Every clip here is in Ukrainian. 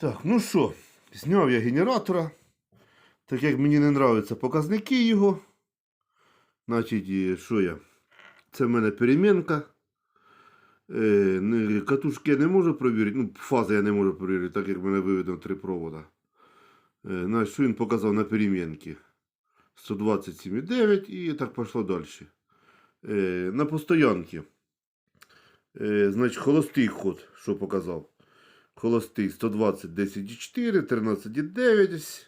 Так, ну що, зняв я генератора. Так як мені не нравляться показники його. Значить, що я? Це в мене перемінка. Е, катушки я не можу перевірити. Ну, фази я не можу перевірити, так як в мене виведено три провода. Е, значить, що він показав на перемінці? 127,9 і так пішло далі. Е, на постоянці. Значить, холостий ход, що показав. Холостий 120, 10,4, 13,9,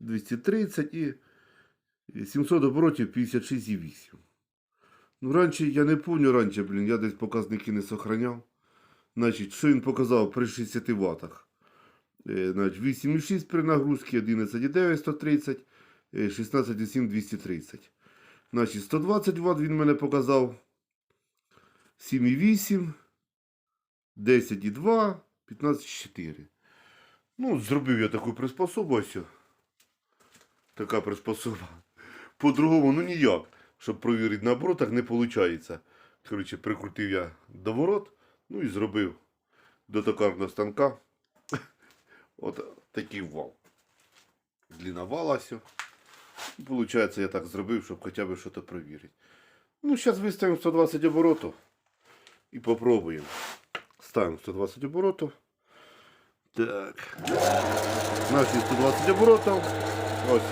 230 і 700 оборотів 56,8. Ну, раніше я не пам'ятаю раніше, блін, я десь показники не сохраняв. Значить, що він показав при 60 ватах? Е, значить, 8,6 при нагрузці, 11,9, 130, е, 16,7, 230. Значить, 120 Вт він мене показав. 7,8, 10,2, 15,4. Ну, зробив я таку приспособу ось. Така приспособа. По-другому, ну ніяк. Щоб провірити на оборотах, не виходить. Коротше, прикрутив я доворот, ну і зробив до токарного станка. От такий вал. Длина вала все. Получається, я так зробив, щоб хоча б щось провірити. Ну, зараз виставимо 120 оборотів і попробуємо. Ставимо 120 оборотів. Так. Наші 120 оборотів. Ось.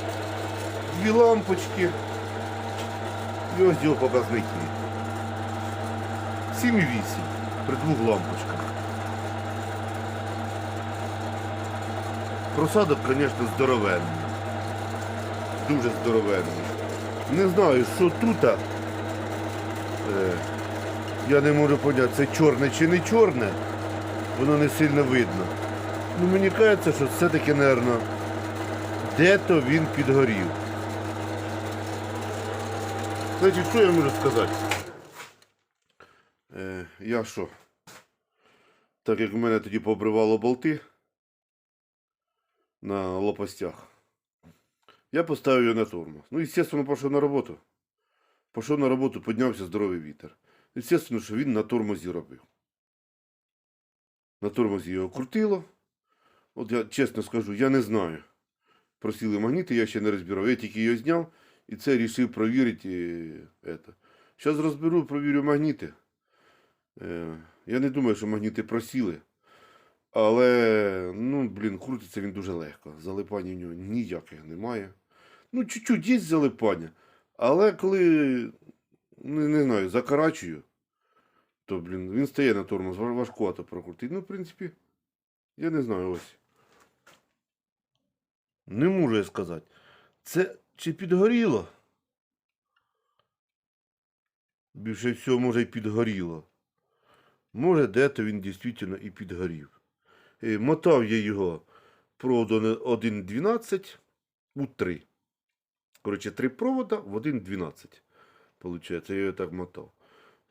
Дві лампочки. І ось його показники. 7,8 при двох лампочках. Просадок, звісно, здоровенний. Дуже здоровенний. Не знаю, що тут. Я не можу поняти, це чорне чи не чорне. Воно не сильно видно. Ну мені кажеться, що все-таки, мабуть, де-то він підгорів. Значить, що я можу сказати? Е, я що? Так як у мене тоді побривало болти на лопастях, я поставив його на тормоз. Ну, естественно, пішов на роботу. Пішов на роботу, піднявся здоровий вітер. Естественно, що він на тормозі робив. На тормозі його крутило. От я чесно скажу, я не знаю. Просили магніти, я ще не розбирав. Я тільки його зняв і це рішив провірити. Зараз розберу, провірю магніти. Е, я не думаю, що магніти просіли. Але, ну, блін, крутиться він дуже легко. Залипання в нього ніяких немає. Ну, чуть-чуть є залипання. Але коли, не, не знаю, закарачую, то, блін, він стає на тормоз, важ- важкувато прокрутити. Ну, в принципі, я не знаю ось. Не можу я сказати. Це чи підгоріло? Більше всього, може, і підгоріло. Може, де-то він дійсно і підгорів. Е, Мотав я його проводом 1.12 у 3. Коротше, три провода в 1.12. Получається, я його так мотав.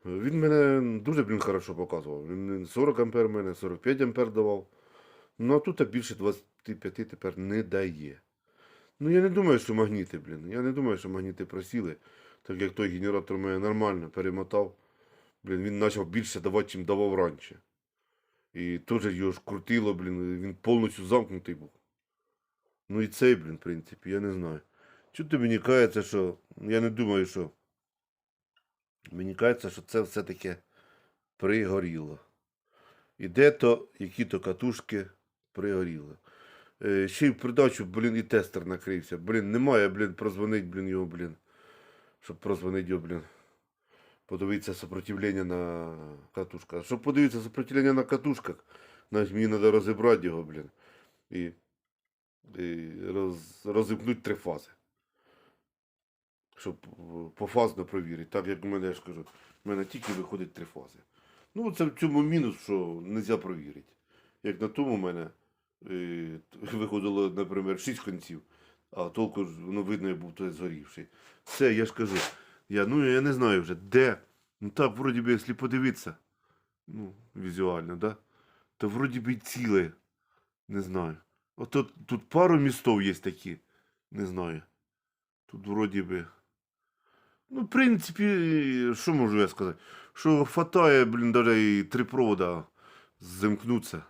Він мене дуже, блін, хорошо показував. Він 40 ампер мене, 45 ампер давав. Ну, а тут більше 25 тепер не дає. Ну, я не думаю, що магніти, блін. Я не думаю, що магніти просіли. Так як той генератор мене нормально перемотав. Блін, він почав більше давати, чим давав раніше. І теж його ж крутило, блін, він повністю замкнутий був. Ну і цей, блін, в принципі, я не знаю. Чути мені кається, що. Я не думаю, що. Мені кається, що це все-таки пригоріло. І де-то які-то катушки пригоріли. Е, ще й в придачу, блін, і тестер накрився. Блін, немає, блін, прозвонить, блін, його, блін. Щоб прозвонити його, блін. Подивитися сопротивлення на катушках. Щоб подивитися сопротивлення на катушках, значить мені треба розібрати його, блін. І, і роз, розіпнути три фази. Щоб е, пофазно провірити. Так як у мене, я ж кажу, в мене тільки виходить три фази. Ну, це в цьому мінус, що не можна провірити. Як на тому в мене е, виходило, наприклад, 6 конців, а толку воно видно, я був той згорівший. Все, я ж кажу, я, ну, я не знаю вже, де. Ну так, вроді би, якщо подивитися, ну, візуально, да? то вроді би ціле. Не знаю. От тут пару містов є такі. Не знаю. Тут вроді би. Ну, в принципі, що можу я сказати? Що хватає, блін, даже і три провода замкнуться.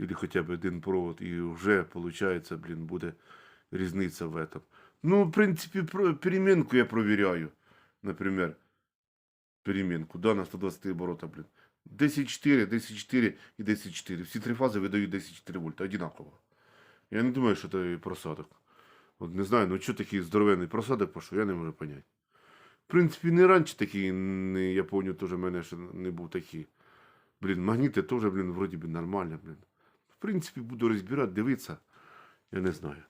Или хоча б один провод, і вже, виходить, блін, буде різниця в этом. Ну, в принципі, перемінку я провіряю. Наприклад, перемінку, да, на 120 оборота, блін. 10,4, 10,4 і 10,4. Всі три фази видають 10,4 вольта, одинаково. Я не думаю, що це просадок. От не знаю, ну що такий здоровенний просадок пішов, я не можу поняти. В принципі, не раніше такий, не, я пам'ятаю, теж в мене ще не був такий. Блін, магніти теж, блін, вроді би нормально, блін. В принципі, буду розбирати, дивитися. Я не знаю.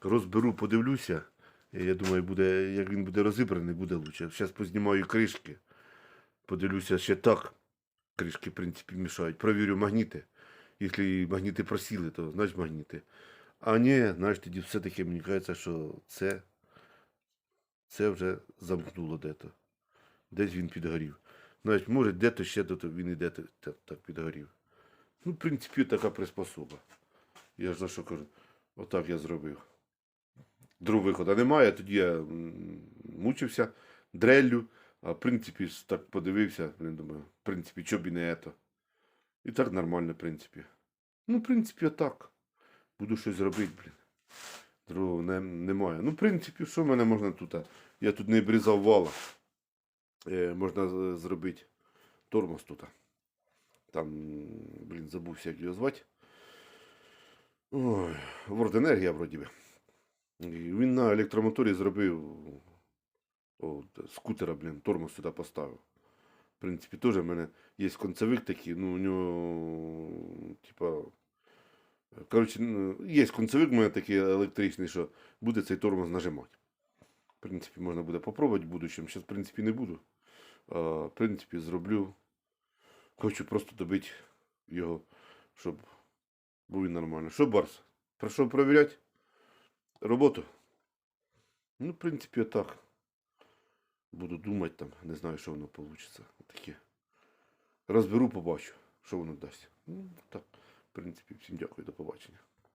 Розберу, подивлюся. Я думаю, буде, як він буде розібраний, буде лучше. Зараз познімаю кришки. Подивлюся ще так. Кришки, в принципі, мішають. Провірю магніти. Якщо магніти просіли, то значить магніти. А ні, знаєш, тоді все-таки мені кажеться, що це, це вже замкнуло дето. Десь він підгорів. Значить, може, де-то ще до він і де-то так підгорів. Ну, в принципі, така приспособа. Я ж за що кажу, отак я зробив. Другого виходу немає, тоді я мучився дреллю, а в принципі так подивився, думаю, в принципі, що б і не ето. І так нормально, в принципі. Ну, в принципі, отак. Буду щось робити, блін. Другого не, немає. Ну, в принципі, що в мене можна тут? Я тут не обрізав вала. Е, можна зробити тормоз тут. Там, блін, забувся, як його звати. Ой, Word Енергія, вроді би. Він на електромоторі зробив от, скутера, блін, тормоз сюди поставив. В принципі, теж в мене є концевик такий, ну у нього, типа. Коротше, ну, є концевик у мене такий електричний, що буде цей тормоз нажимати. В принципі, можна буде попробувати в будущем. Зараз, в принципі, не буду. А, в принципі, зроблю. Хочу просто добити його, щоб був нормально. Що, Барс? Прийшов перевіряти роботу? Ну, в принципі, отак. Буду думати там, не знаю, що воно вийде. Таке. Розберу, побачу, що воно дасть. Ну, так. В принципі, всім дякую, до побачення.